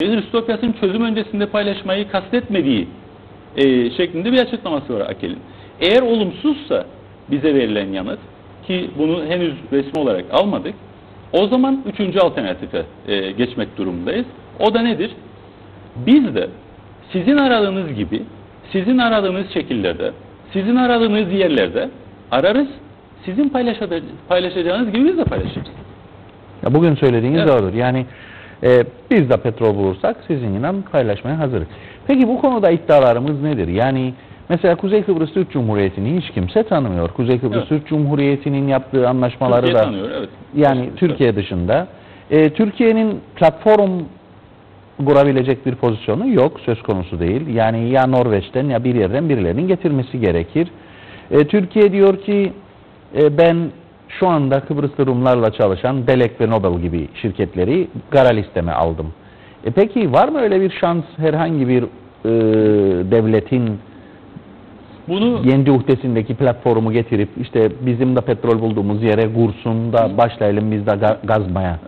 Gelir Ütopyası'nın çözüm öncesinde paylaşmayı kastetmediği e, şeklinde bir açıklaması var Akel'in. Eğer olumsuzsa bize verilen yanıt ki bunu henüz resmi olarak almadık. O zaman üçüncü alternatife e, geçmek durumundayız. O da nedir? Biz de sizin aradığınız gibi, sizin aradığınız şekillerde, sizin aradığınız yerlerde ararız. Sizin paylaşaca- paylaşacağınız gibi biz de paylaşırız. Ya bugün söylediğiniz Evet. doğrudur. Yani e, biz de petrol bulursak sizinle paylaşmaya hazırız. Peki bu konuda iddialarımız nedir? Yani mesela Kuzey Kıbrıs Türk Cumhuriyeti'ni hiç kimse tanımıyor. Kuzey Kıbrıs Evet. Türk Cumhuriyeti'nin yaptığı anlaşmaları Türkiye da tanıyor, evet. yani Kesinlikle. Türkiye dışında. E, Türkiye'nin platform kurabilecek bir pozisyonu yok, söz konusu değil. Yani ya Norveç'ten ya bir yerden birilerinin getirmesi gerekir. E, Türkiye diyor ki e, ben şu anda Kıbrıslı Rumlarla çalışan Delek ve Nobel gibi şirketleri kara listeme aldım. E peki var mı öyle bir şans herhangi bir e, devletin Bunu kendi uhdesindeki platformu getirip işte bizim de petrol bulduğumuz yere kursun da başlayalım biz de ga- gazmaya.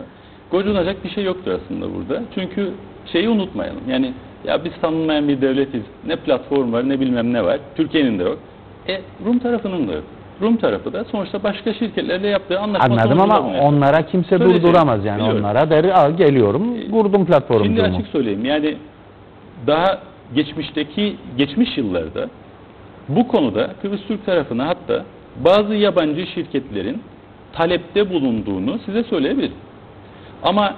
gocunacak bir şey yoktur aslında burada. Çünkü şeyi unutmayalım. Yani ya biz tanınmayan bir devletiz. Ne platform var ne bilmem ne var. Türkiye'nin de yok. E Rum tarafının da yok. Rum tarafı da sonuçta başka şirketlerle yaptığı anlaşma Anladım ama onlara kimse Söyleyeceğim, durduramaz yani biliyorum. onlara der al geliyorum kurdum platform Şimdi açık söyleyeyim yani daha geçmişteki geçmiş yıllarda bu konuda Kıbrıs Türk tarafına hatta bazı yabancı şirketlerin talepte bulunduğunu size söyleyebilirim. Ama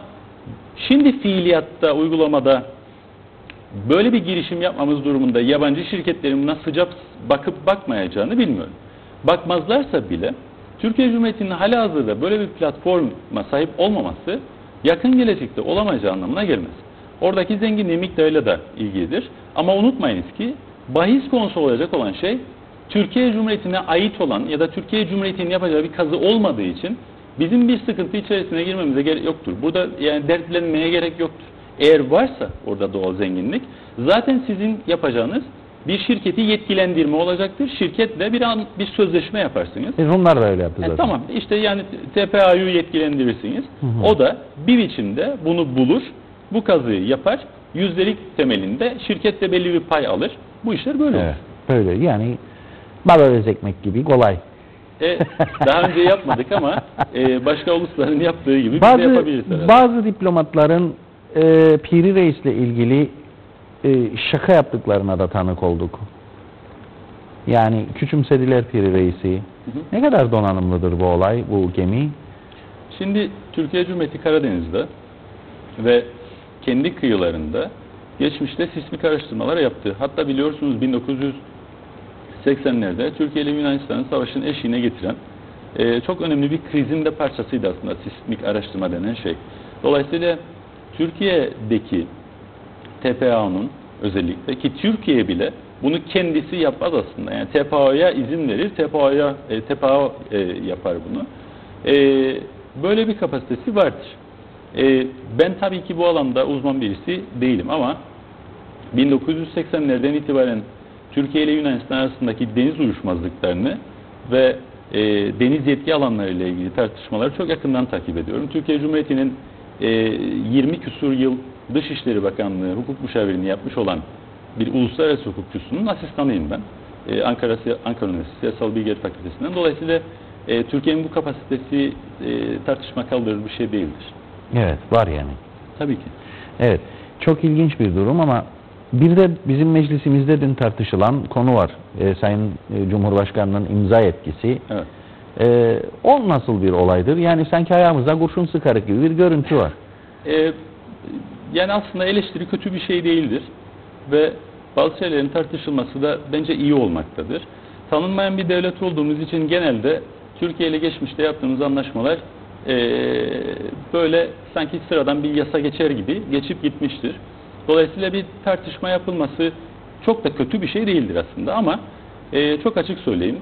şimdi fiiliyatta, uygulamada böyle bir girişim yapmamız durumunda yabancı şirketlerin buna sıcak bakıp bakmayacağını bilmiyorum. Bakmazlarsa bile Türkiye Cumhuriyeti'nin hala hazırda böyle bir platforma sahip olmaması yakın gelecekte olamayacağı anlamına gelmez. Oradaki zenginliği miktarıyla da ilgilidir. Ama unutmayınız ki bahis konusu olacak olan şey Türkiye Cumhuriyeti'ne ait olan ya da Türkiye Cumhuriyeti'nin yapacağı bir kazı olmadığı için bizim bir sıkıntı içerisine girmemize gerek yoktur. Burada yani dertlenmeye gerek yoktur. Eğer varsa orada doğal zenginlik zaten sizin yapacağınız bir şirketi yetkilendirme olacaktır. Şirketle bir an, bir sözleşme yaparsınız. E, Rumlar da öyle yaptı E, zaten. tamam işte yani TPA'yı yetkilendirirsiniz. O da bir biçimde bunu bulur, bu kazıyı yapar. Yüzdelik temelinde şirket de belli bir pay alır. Bu işler böyle olur. Evet, böyle yani baba ekmek gibi kolay. E, daha önce yapmadık ama e, başka ulusların yaptığı gibi biz de Bazı yapabiliriz herhalde. bazı diplomatların e, Piri Reis'le ilgili e, şaka yaptıklarına da tanık olduk. Yani küçümsediler Piri Reis'i. hı. Ne kadar donanımlıdır bu olay, bu gemi? Şimdi Türkiye Cumhuriyeti Karadeniz'de ve kendi kıyılarında geçmişte sismik araştırmalar yaptı. Hatta biliyorsunuz 1980'lerde Türkiye ile Yunanistan'ın savaşın eşiğine getiren e, çok önemli bir krizin de parçasıydı aslında sismik araştırma denen şey. Dolayısıyla Türkiye'deki TPA'nın özellikle ki Türkiye bile bunu kendisi yapmaz aslında. Yani TPA'ya izin verir, TPA'ya e, TPA e, yapar bunu. E, böyle bir kapasitesi vardır. E, ben tabii ki bu alanda uzman birisi değilim ama 1980'lerden itibaren Türkiye ile Yunanistan arasındaki deniz uyuşmazlıklarını ve e, deniz yetki alanları ile ilgili tartışmaları çok yakından takip ediyorum. Türkiye Cumhuriyeti'nin e, 20 küsur yıl Dışişleri Bakanlığı hukuk müşavirini yapmış olan bir uluslararası hukukçusunun asistanıyım ben. E, Ankara, Ankara Üniversitesi Siyasal Bilgiler Fakültesinden. Dolayısıyla e, Türkiye'nin bu kapasitesi e, tartışma kaldırır bir şey değildir. Evet, var yani. Tabii ki. Evet, çok ilginç bir durum ama bir de bizim meclisimizde dün tartışılan konu var. Ee, Sayın e, Cumhurbaşkanı'nın imza etkisi. Evet. Ee, o nasıl bir olaydır? Yani sanki ayağımıza kurşun sıkarık gibi bir görüntü var. E, yani aslında eleştiri kötü bir şey değildir ve bazı şeylerin tartışılması da bence iyi olmaktadır. Tanınmayan bir devlet olduğumuz için genelde Türkiye ile geçmişte yaptığımız anlaşmalar e, böyle sanki sıradan bir yasa geçer gibi geçip gitmiştir. Dolayısıyla bir tartışma yapılması çok da kötü bir şey değildir aslında ama e, çok açık söyleyeyim.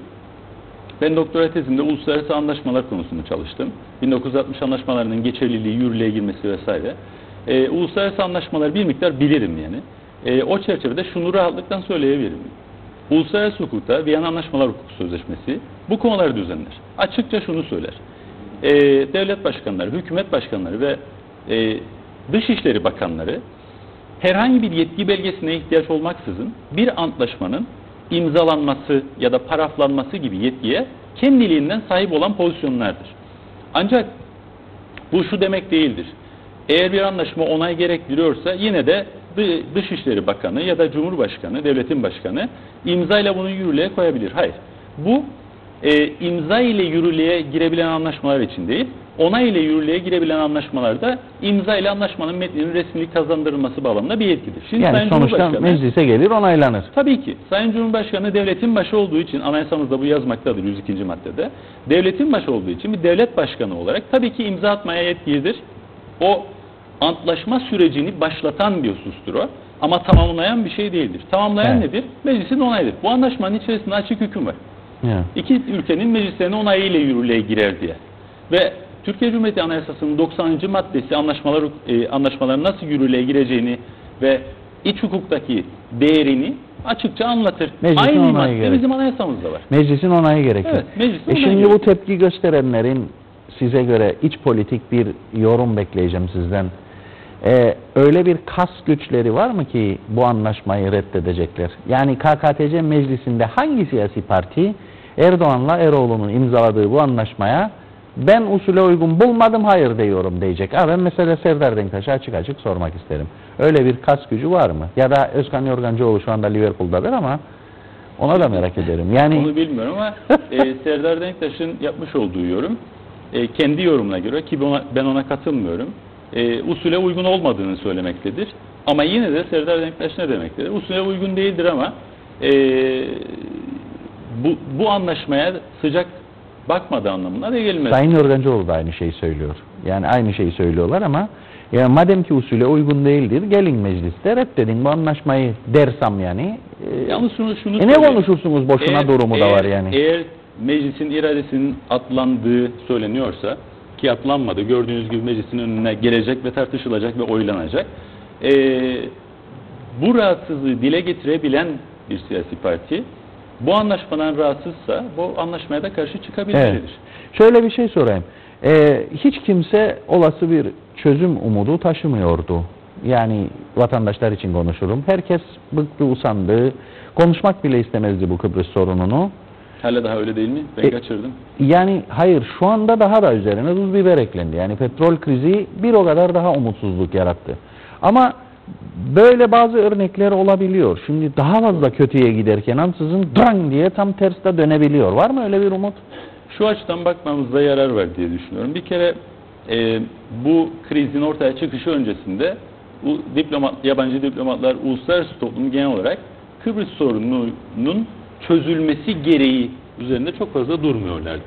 Ben doktora tezimde uluslararası anlaşmalar konusunda çalıştım. 1960 anlaşmalarının geçerliliği, yürürlüğe girmesi vesaire. Ee, uluslararası anlaşmalar bir miktar bilirim yani. Ee, o çerçevede şunu rahatlıkla söyleyebilirim. Uluslararası hukukta Viyana Anlaşmalar Hukuku Sözleşmesi bu konuları düzenler. Açıkça şunu söyler. Ee, devlet başkanları, hükümet başkanları ve e, dışişleri bakanları herhangi bir yetki belgesine ihtiyaç olmaksızın bir antlaşmanın imzalanması ya da paraflanması gibi yetkiye kendiliğinden sahip olan pozisyonlardır. Ancak bu şu demek değildir. Eğer bir anlaşma onay gerektiriyorsa yine de Dı- Dışişleri Bakanı ya da Cumhurbaşkanı, devletin başkanı imzayla bunu yürürlüğe koyabilir. Hayır. Bu e, imza ile yürürlüğe girebilen anlaşmalar için değil, onay ile yürürlüğe girebilen anlaşmalarda imza ile anlaşmanın metninin resmilik kazandırılması bağlamında bir yetkidir. Şimdi Yani Sayın sonuçta meclise gelir onaylanır. Tabii ki. Sayın Cumhurbaşkanı devletin başı olduğu için anayasamızda bu yazmaktadır 102. maddede. Devletin başı olduğu için bir devlet başkanı olarak tabii ki imza atmaya yetkilidir. O antlaşma sürecini başlatan bir husustur o. Ama tamamlayan bir şey değildir. Tamamlayan Evet. nedir? Meclisin onayıdır. Bu anlaşmanın içerisinde açık hüküm var. Ya. İki ülkenin meclislerine onayıyla yürürlüğe girer diye. Ve Türkiye Cumhuriyeti Anayasası'nın 90. maddesi anlaşmalar e, anlaşmaların nasıl yürürlüğe gireceğini ve iç hukuktaki değerini açıkça anlatır. Meclisin Aynı onayı madde gerek. bizim anayasamızda var. Meclisin onayı gerekir. Evet, meclisin E onayı şimdi bu gerekir. tepki gösterenlerin size göre iç politik bir yorum bekleyeceğim sizden. E, öyle bir kas güçleri var mı ki bu anlaşmayı reddedecekler? Yani KKTC meclisinde hangi siyasi parti Erdoğan'la Eroğlu'nun imzaladığı bu anlaşmaya ben usule uygun bulmadım hayır diyorum diyecek. Ha, ben mesela Serdar Denktaş'a açık açık sormak isterim. Öyle bir kas gücü var mı? Ya da Özkan Yorgancıoğlu şu anda Liverpool'dadır ama ona da merak ederim. Yani Onu bilmiyorum ama e, Serdar Denktaş'ın yapmış olduğu yorum e, kendi yorumuna göre ki ben ona katılmıyorum. E, usule uygun olmadığını söylemektedir. Ama yine de Serdar Denktaş ne demektedir? Usule uygun değildir ama e, bu, bu anlaşmaya sıcak bakmadığı anlamına da gelmez. Sayın Yorgancıoğlu da aynı şeyi söylüyor. Yani aynı şeyi söylüyorlar ama ya madem ki usule uygun değildir gelin mecliste reddedin bu anlaşmayı dersem yani. E, Yalnız şunu, şunu e ne söyleyeyim. konuşursunuz boşuna Eğer- durumu da eğer- var yani. Eğer meclisin iradesinin atlandığı söyleniyorsa ki atlanmadı gördüğünüz gibi meclisin önüne gelecek ve tartışılacak ve oylanacak. Ee, bu rahatsızlığı dile getirebilen bir siyasi parti bu anlaşmadan rahatsızsa bu anlaşmaya da karşı Evet. çıkabilmelidir. Şöyle bir şey sorayım. Ee, hiç kimse olası bir çözüm umudu taşımıyordu. Yani vatandaşlar için konuşurum. Herkes bıktı, usandı. Konuşmak bile istemezdi bu Kıbrıs sorununu. Hala daha öyle değil mi? Ben E- kaçırdım. Yani hayır şu anda daha da üzerine tuz biber eklendi. Yani petrol krizi bir o kadar daha umutsuzluk yarattı. Ama böyle bazı örnekler olabiliyor. Şimdi daha fazla kötüye giderken ansızın drang diye tam terste dönebiliyor. Var mı öyle bir umut? Şu açıdan bakmamızda yarar var diye düşünüyorum. Bir kere e, bu krizin ortaya çıkışı öncesinde bu diplomat, yabancı diplomatlar, uluslararası toplum genel olarak Kıbrıs sorununun çözülmesi gereği üzerinde çok fazla durmuyorlardı.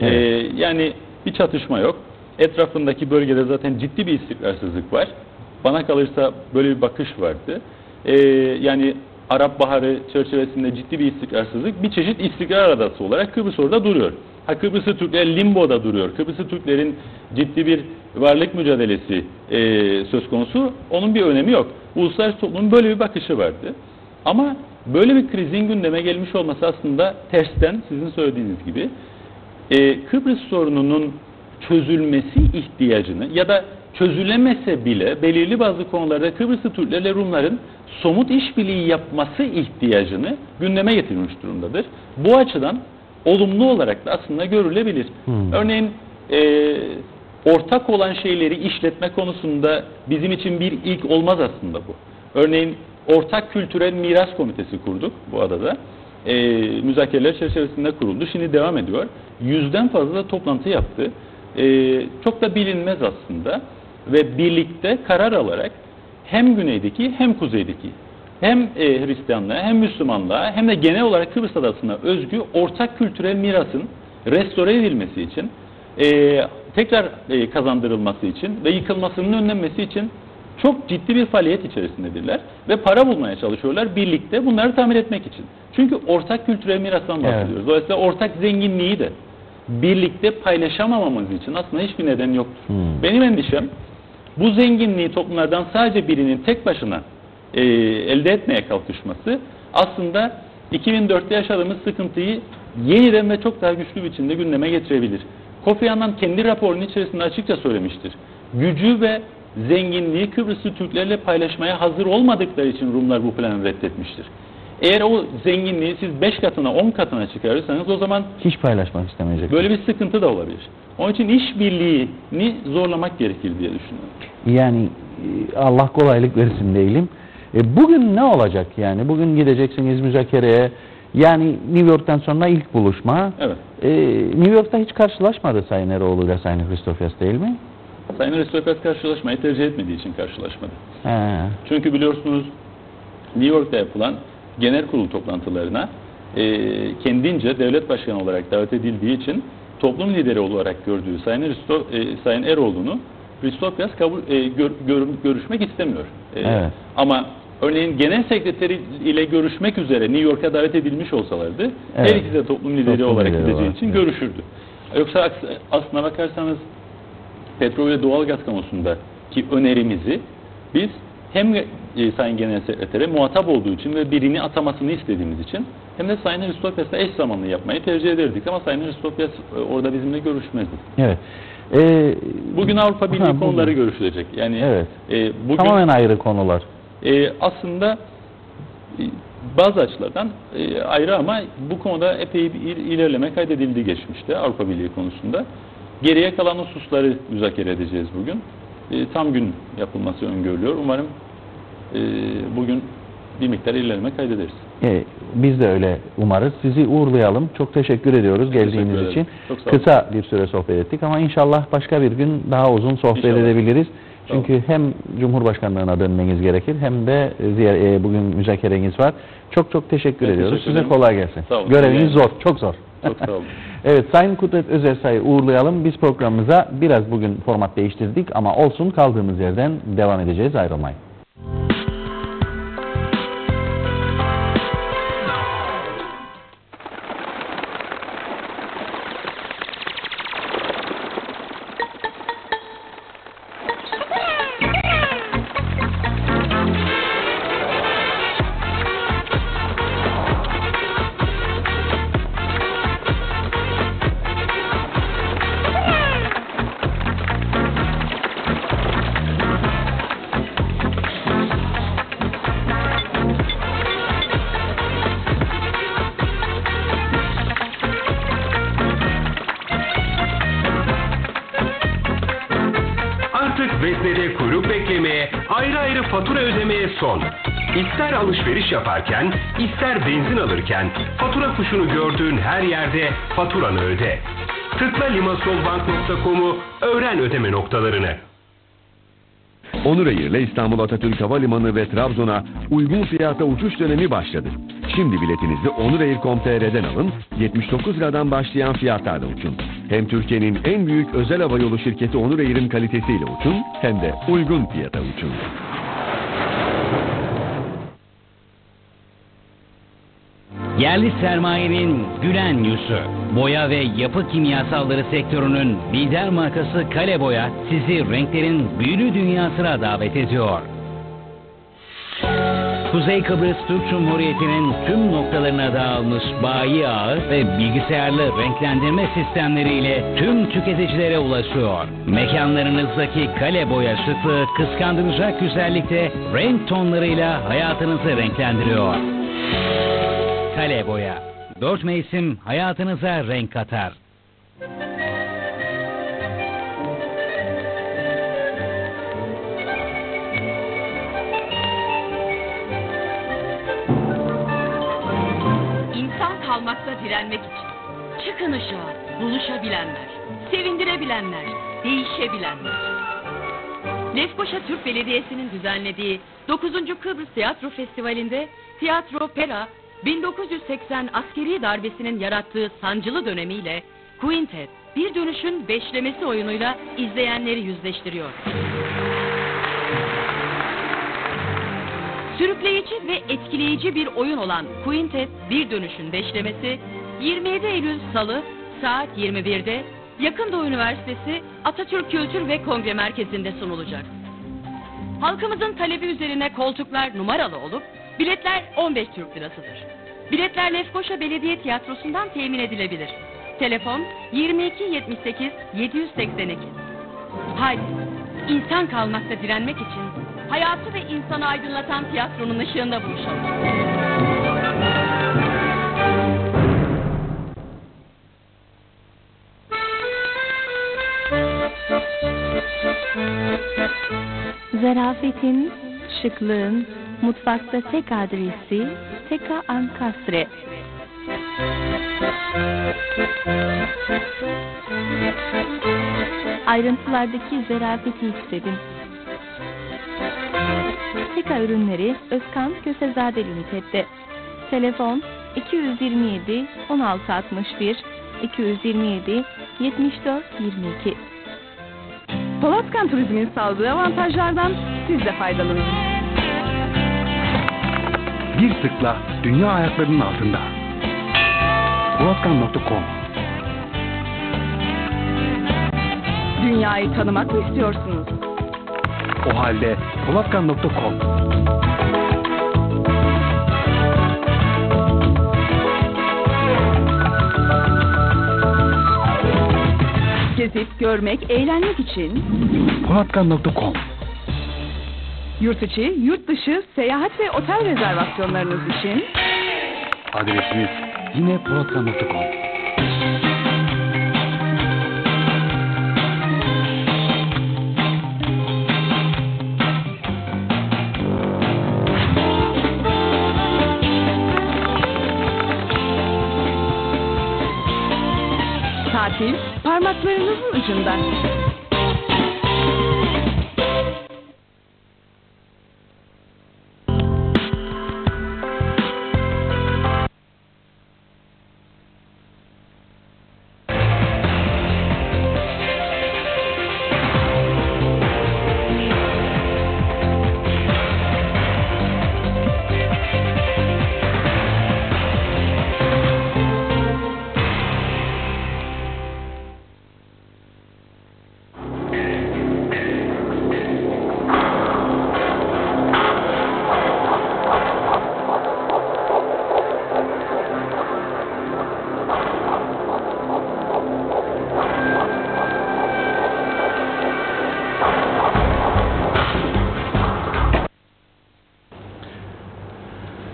E, Evet. yani bir çatışma yok. Etrafındaki bölgede zaten ciddi bir istikrarsızlık var. Bana kalırsa böyle bir bakış vardı. E, yani Arap Baharı çerçevesinde ciddi bir istikrarsızlık bir çeşit istikrar adası olarak Kıbrıs orada duruyor. Ha Kıbrıs'ı Türkler limboda duruyor. Kıbrıs'ı Türklerin ciddi bir varlık mücadelesi e, söz konusu. Onun bir önemi yok. Uluslararası toplumun böyle bir bakışı vardı. Ama böyle bir krizin gündeme gelmiş olması aslında tersten sizin söylediğiniz gibi e, Kıbrıs sorununun çözülmesi ihtiyacını ya da çözülemese bile belirli bazı konularda Kıbrıslı Türklerle Rumların somut işbirliği yapması ihtiyacını gündeme getirmiş durumdadır. Bu açıdan olumlu olarak da aslında görülebilir. Hmm. Örneğin e, ortak olan şeyleri işletme konusunda bizim için bir ilk olmaz aslında bu. Örneğin ortak kültürel miras komitesi kurduk bu adada. E, müzakereler çerçevesinde kuruldu. Şimdi devam ediyor. Yüzden fazla toplantı yaptı. E, çok da bilinmez aslında. Ve birlikte karar alarak hem güneydeki hem kuzeydeki hem e, Hristiyanlığa hem Müslümanlığa hem de genel olarak Kıbrıs Adası'na özgü ortak kültürel mirasın restore edilmesi için e, tekrar e, kazandırılması için ve yıkılmasının önlenmesi için çok ciddi bir faaliyet içerisindedirler ve para bulmaya çalışıyorlar birlikte bunları tamir etmek için. Çünkü ortak kültürel mirastan Evet. bahsediyoruz. Dolayısıyla ortak zenginliği de birlikte paylaşamamamız için aslında hiçbir neden yoktur. Hmm. Benim endişem bu zenginliği toplumlardan sadece birinin tek başına e, elde etmeye kalkışması aslında 2004'te yaşadığımız sıkıntıyı yeniden ve çok daha güçlü biçimde gündeme getirebilir. Kofi Annan kendi raporunun içerisinde açıkça söylemiştir. Gücü ve zenginliği Kıbrıslı Türklerle paylaşmaya hazır olmadıkları için Rumlar bu planı reddetmiştir. Eğer o zenginliği siz 5 katına 10 katına çıkarırsanız o zaman Hiç paylaşmak istemeyecek. böyle bir sıkıntı da olabilir. Onun için işbirliğini zorlamak gerekir diye düşünüyorum. Yani e, Allah kolaylık versin diyelim. E, bugün ne olacak yani? Bugün gideceksiniz müzakereye. Yani New York'tan sonra ilk buluşma. Evet. E, New York'ta hiç karşılaşmadı Sayın Eroğlu ile Sayın Christofias değil mi? Sayın Aristokrat karşılaşmayı tercih etmediği için karşılaşmadı. He. Çünkü biliyorsunuz New York'ta yapılan genel kurul toplantılarına e, kendince devlet başkanı olarak davet edildiği için toplum lideri olarak gördüğü Sayın, Aristo, e, Sayın Eroğlu'nu Christofias kabul, e, gör, gör- görüşmek istemiyor. E, Evet. Ama örneğin genel sekreteri ile görüşmek üzere New York'a davet edilmiş olsalardı Evet. her ikisi de toplum lideri Toplum olarak lideri gideceği olarak, için evet. görüşürdü. Yoksa aslına bakarsanız petrol ve doğalgaz konusundaki önerimizi biz hem e, Sayın Genel Sekretere muhatap olduğu için ve birini atamasını istediğimiz için hem de Sayın Aristoteles'le eş zamanlı yapmayı tercih ederdik ama Sayın Aristoteles e, orada bizimle görüşmezdi. Evet. E, Bugün Avrupa Birliği Ha, bugün. konuları görüşülecek. Yani Evet. e, bugün Tamamen ayrı konular. e, aslında e, bazı açılardan e, ayrı ama bu konuda epey bir il- ilerleme kaydedildi geçmişte Avrupa Birliği konusunda. Geriye kalan hususları müzakere edeceğiz bugün. E, tam gün yapılması öngörülüyor. Umarım e, bugün bir miktar ilerleme kaydederiz. E, biz de öyle umarız. Sizi uğurlayalım. Çok teşekkür ediyoruz Teşekkür geldiğiniz ederim. için. Kısa bir süre sohbet ettik ama inşallah başka bir gün daha uzun sohbet İnşallah. edebiliriz. Çünkü hem Cumhurbaşkanlığına dönmeniz gerekir hem de e, e, bugün müzakereniz var. Çok çok teşekkür Ben ediyoruz. teşekkür Size kolay gelsin. Göreviniz zor, çok zor. Çok sağ olun. evet, Sayın Kudret Özersay'ı uğurlayalım. Biz programımıza biraz bugün format değiştirdik ama olsun kaldığımız yerden devam edeceğiz ayrılmayın. Ayrı ayrı fatura ödemeye son. İster alışveriş yaparken, ister benzin alırken fatura kuşunu gördüğün her yerde faturanı öde. Tıkla limassolbank.com'u öğren ödeme noktalarını. Onur ile İstanbul Atatürk Havalimanı ve Trabzon'a uygun fiyata uçuş dönemi başladı. Şimdi biletinizi onurair.com.tr'den alın, 79 liradan başlayan fiyatlarla uçun. Hem Türkiye'nin en büyük özel havayolu şirketi Onur Air'in kalitesiyle uçun, hem de uygun fiyata uçun. Yerli sermayenin gülen yüzü. Boya ve yapı kimyasalları sektörünün lider markası Kale Boya sizi renklerin büyülü dünyasına davet ediyor. Kuzey Kıbrıs Türk Cumhuriyeti'nin tüm noktalarına dağılmış bayi ağı ve bilgisayarlı renklendirme sistemleriyle tüm tüketicilere ulaşıyor. Mekanlarınızdaki kale boya şıklığı kıskandıracak güzellikte renk tonlarıyla hayatınızı renklendiriyor. Kale Boya. Dört mevsim hayatınıza renk katar. Kalmakta direnmek için. Çıkın ışığa, buluşabilenler, sevindirebilenler, değişebilenler. Lefkoşa Türk Belediyesi'nin düzenlediği 9. Kıbrıs Tiyatro Festivali'nde Tiyatro Pera 1980 askeri darbesinin yarattığı sancılı dönemiyle Quintet bir dönüşün beşlemesi oyunuyla izleyenleri yüzleştiriyor. Sürükleyici ve etkileyici bir oyun olan Quintet Bir Dönüş'ün beşlemesi 27 Eylül Salı saat 21'de Yakın Doğu Üniversitesi Atatürk Kültür ve Kongre Merkezi'nde sunulacak. Halkımızın talebi üzerine koltuklar numaralı olup biletler 15 Türk Lirasıdır. Biletler Lefkoşa Belediye Tiyatrosu'ndan temin edilebilir. Telefon 22 78 782. Haydi insan kalmakta direnmek için hayatı ve insanı aydınlatan tiyatronun ışığında buluşalım. Zarafetin, şıklığın, mutfakta tek adresi Teka Ankastre. Ayrıntılardaki zarafeti hissedin. Teka ürünleri Özkan Kösezade Limited'de. Telefon 227 1661 227 74 22 Polatkan Turizm'in sağladığı avantajlardan siz de faydalanın. Bir tıkla dünya ayaklarının altında. Polatkan.com Dünyayı tanımak mı istiyorsunuz? O halde. Polatkan.com Gezip, görmek, eğlenmek için Polatkan.com yurt içi, yurt dışı, seyahat ve otel rezervasyonlarınız için Adresimiz yine Polatkan.com tatil parmaklarınızın ucunda.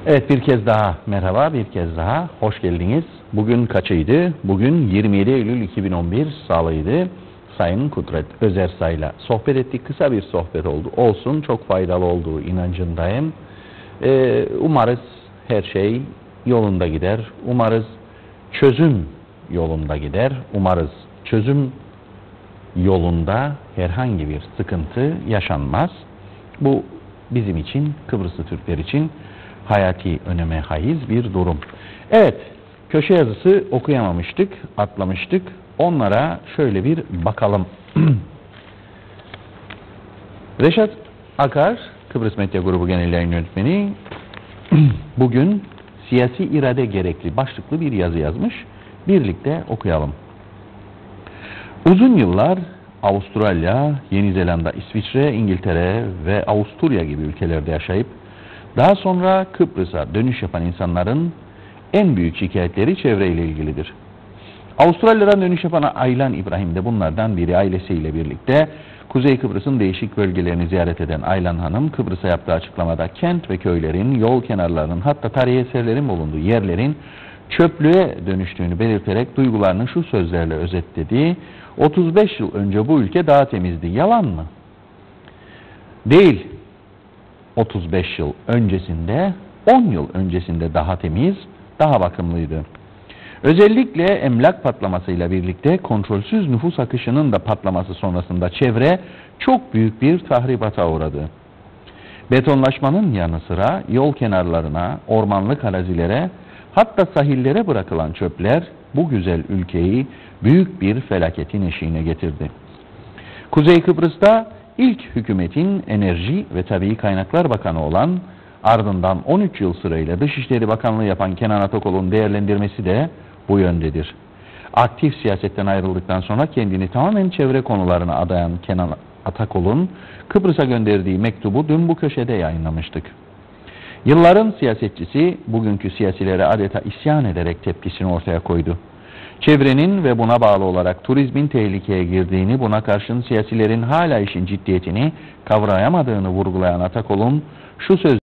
Evet bir kez daha merhaba, bir kez daha hoş geldiniz. Bugün kaçıydı? Bugün 27 Eylül 2011 Salıydı. Sayın Kudret Özersay'la sohbet ettik. Kısa bir sohbet oldu. Olsun çok faydalı olduğu inancındayım. Ee, umarız her şey yolunda gider. Umarız çözüm yolunda gider. Umarız çözüm yolunda herhangi bir sıkıntı yaşanmaz. Bu bizim için, Kıbrıslı Türkler için hayati öneme haiz bir durum. Evet, köşe yazısı okuyamamıştık, atlamıştık. Onlara şöyle bir bakalım. Reşat Akar, Kıbrıs Medya Grubu Genel Yayın Yönetmeni, bugün siyasi irade gerekli başlıklı bir yazı yazmış. Birlikte okuyalım. Uzun yıllar Avustralya, Yeni Zelanda, İsviçre, İngiltere ve Avusturya gibi ülkelerde yaşayıp daha sonra Kıbrıs'a dönüş yapan insanların en büyük şikayetleri çevreyle ilgilidir. Avustralya'dan dönüş yapan Aylan İbrahim de bunlardan biri ailesiyle birlikte Kuzey Kıbrıs'ın değişik bölgelerini ziyaret eden Aylan Hanım Kıbrıs'a yaptığı açıklamada kent ve köylerin, yol kenarlarının hatta tarihi eserlerin bulunduğu yerlerin çöplüğe dönüştüğünü belirterek duygularını şu sözlerle özetledi. 35 yıl önce bu ülke daha temizdi. Yalan mı? Değil. 35 yıl öncesinde, 10 yıl öncesinde daha temiz, daha bakımlıydı. Özellikle emlak patlamasıyla birlikte kontrolsüz nüfus akışının da patlaması sonrasında çevre çok büyük bir tahribata uğradı. Betonlaşmanın yanı sıra yol kenarlarına, ormanlık arazilere, hatta sahillere bırakılan çöpler bu güzel ülkeyi büyük bir felaketin eşiğine getirdi. Kuzey Kıbrıs'ta ilk hükümetin Enerji ve Tabii Kaynaklar Bakanı olan ardından 13 yıl sırayla Dışişleri Bakanlığı yapan Kenan Atakol'un değerlendirmesi de bu yöndedir. Aktif siyasetten ayrıldıktan sonra kendini tamamen çevre konularına adayan Kenan Atakol'un Kıbrıs'a gönderdiği mektubu dün bu köşede yayınlamıştık. Yılların siyasetçisi bugünkü siyasilere adeta isyan ederek tepkisini ortaya koydu. Çevrenin ve buna bağlı olarak turizmin tehlikeye girdiğini, buna karşın siyasilerin hala işin ciddiyetini kavrayamadığını vurgulayan Atakol'un şu söz